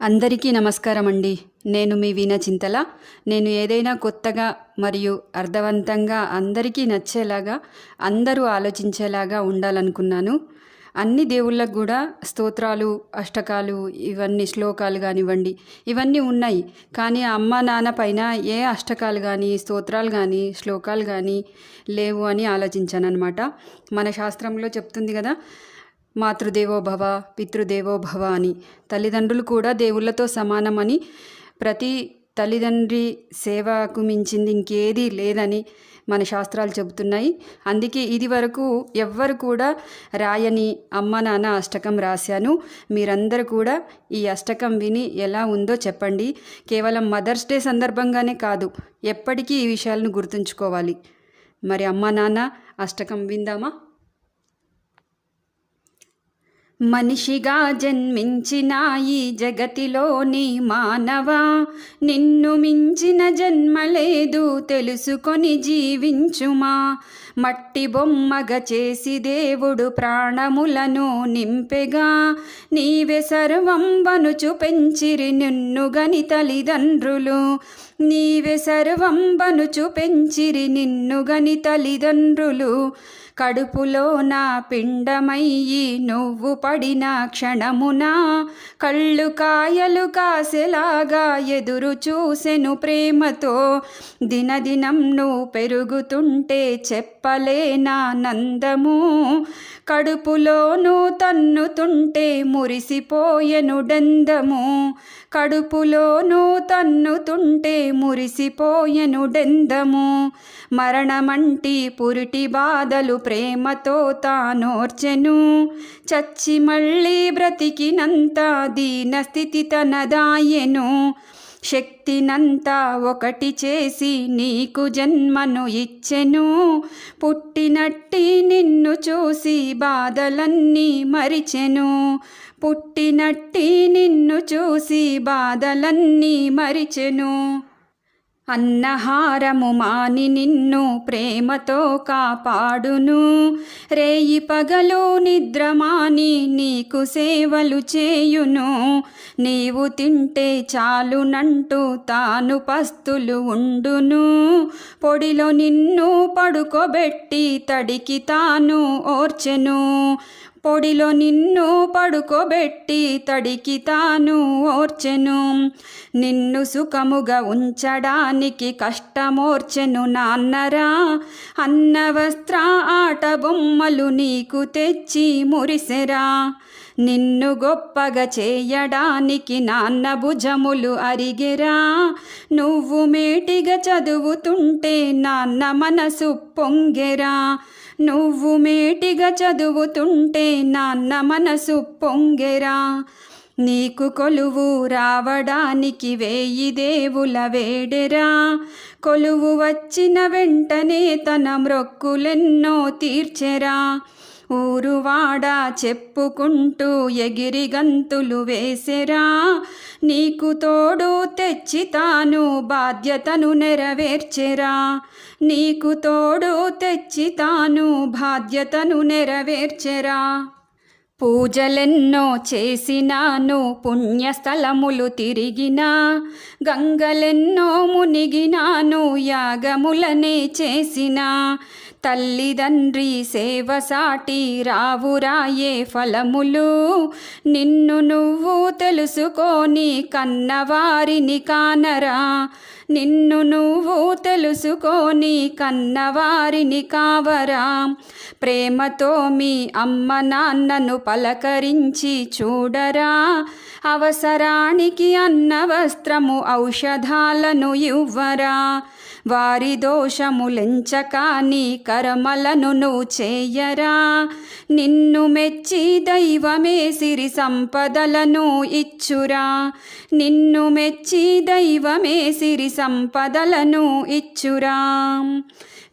అందరికీ నమస్కారం అండి నేను మీ వీణ చింతల. నేను ఏదైనా కొత్తగా మరియు అర్థవంతంగా అందరికీ నచ్చేలాగా అందరూ ఆలోచించేలాగా ఉండాలనుకున్నాను. అన్ని దేవుళ్ళకు కూడా స్తోత్రాలు అష్టకాలు ఇవన్నీ శ్లోకాలు కానివ్వండి ఇవన్నీ ఉన్నాయి. కానీ అమ్మ నాన్న పైన ఏ అష్టకాలు కానీ స్తోత్రాలు కానీ శ్లోకాలు కానీ లేవు అని ఆలోచించాను అనమాట మన శాస్త్రంలో చెప్తుంది కదా మాతృదేవోభవ పితృదేవోభవ అని. తల్లిదండ్రులు కూడా దేవుళ్ళతో సమానమని ప్రతి తల్లిదండ్రి సేవకు మించింది ఇంకేది లేదని మన శాస్త్రాలు చెబుతున్నాయి. అందుకే ఇది వరకు ఎవ్వరు కూడా రాయని అమ్మ నాన్న అష్టకం రాశాను. మీరందరూ కూడా ఈ అష్టకం విని ఎలా ఉందో చెప్పండి. కేవలం మదర్స్ డే సందర్భంగానే కాదు ఎప్పటికీ ఈ విషయాలను గుర్తుంచుకోవాలి. మరి అమ్మ నాన్న అష్టకం విందామా? మనిషిగా జన్మించిన ఈ జగతిలోని మానవా? నిన్ను మించిన జన్మ లేదు తెలుసుకొని జీవించుమా? మట్టి బొమ్మగ చేసి దేవుడు ప్రాణములను నింపెగా. నీవే సర్వం బనుచు పెంచిరి నిన్ను గని తల్లిదండ్రులు. నీవే సర్వం బనుచు పెంచిరి నిన్ను గని తల్లిదండ్రులు. కడుపులో నా పిండమయ్యి నువ్వు పడిన క్షణమున కళ్ళు కాయలు కాసెలాగా ఎదురు చూసెను ప్రేమతో. దినదినం నువ్వు పెరుగుతుంటే చెప్పలేనా నందము? కడుపులోను తన్నుతుంటే మురిసిపోయెను డెందము? కడుపులోను తన్నుతుంటే మురిసిపోయెను డెందము? మరణమంటి పురిటి బాధలు ప్రేమతో తానోర్చెను. చచ్చి మళ్ళీ బ్రతికినంత దీన స్థితి తనదాయెను. శక్తినంతా ఒకటి చేసి నీకు జన్మను ఇచ్చెను. పుట్టినట్టి నిన్ను చూసి బాధలన్నీ మరిచెను. పుట్టినట్టి నిన్ను చూసి బాధలన్నీ మరిచెను. అన్నహారము మాని నిన్ను ప్రేమతో కాపాడును. రేయి పగలు నిద్రమాని నీకు సేవలు చేయును. నీవు తింటే చాలునంటూ తాను పస్తులు ఉండును. పొడిలో నిన్ను పడుకోబెట్టి తడికి తాను ఓర్చెను. పొడిలో నిన్ను పడుకోబెట్టి తడికి తాను ఓర్చెను. నిన్ను సుఖముగా ఉంచడానికి కష్టమోర్చెను నాన్నరా. అన్న వస్త్ర ఆట బొమ్మలు నీకు తెచ్చి మురిసెరా. నిన్ను గొప్పగా చేయడానికి నాన్న భుజములు అరిగెరా. నువ్వు మేటిగా చదువుతుంటే నాన్న మనసు పొంగెరా. నువ్వు మేటిగా చదువుతుంటే నాన్న మనసు పొంగెరా. నీకు కొలువు రావడానికి వేయి దేవుల వేడెరా. కొలువు వచ్చిన వెంటనే తన మ్రొక్కులెన్నో తీర్చెరా. ఊరువాడ చెప్పుకుంటూ ఎగిరి గంతులు వేసెరా. నీకు తోడు తెచ్చితాను బాధ్యతను నెరవేర్చెరా. నీకు తోడు తెచ్చితాను బాధ్యతను నెరవేర్చెరా. పూజలెన్నో చేసినాను పుణ్యస్థలములు తిరిగినా. గంగలెన్నో మునిగినాను యాగములనే చేసినా. తల్లిదండ్రి సేవ సాటి రావురాయే ఫలములు. నిన్ను నువ్వు తెలుసుకొని కన్నవారిని కానరా. నిన్ను నువ్వు తెలుసుకొని కన్నవారిని కావరా. ప్రేమతో మీ అమ్మ నాన్నను పలకరించి చూడరా. అవసరానికి అన్న వస్త్రము ఔషధాలను ఇవ్వరా? వారి దోషములెంచక నీ కర్మలను నువ్వు చేయరా? నిన్ను మెచ్చి దైవమే సిరి సంపదలను ఇచ్చురా? నిన్ను మెచ్చి దైవమే సిరి సంపదలను ఇచ్చురా?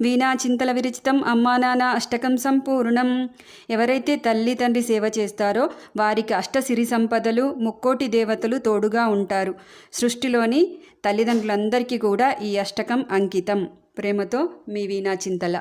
వీణా చింతల విరచితం అమ్మానాన్న అష్టకం సంపూర్ణం. ఎవరైతే తల్లి తండ్రి సేవ చేస్తారో వారికి అష్ట సిరి సంపదలు ముక్కోటి దేవతలు తోడుగా ఉంటారు. సృష్టిలోని తల్లిదండ్రులందరికీ కూడా ఈ అష్టకం అంకితం. ప్రేమతో మీ వీణా చింతల.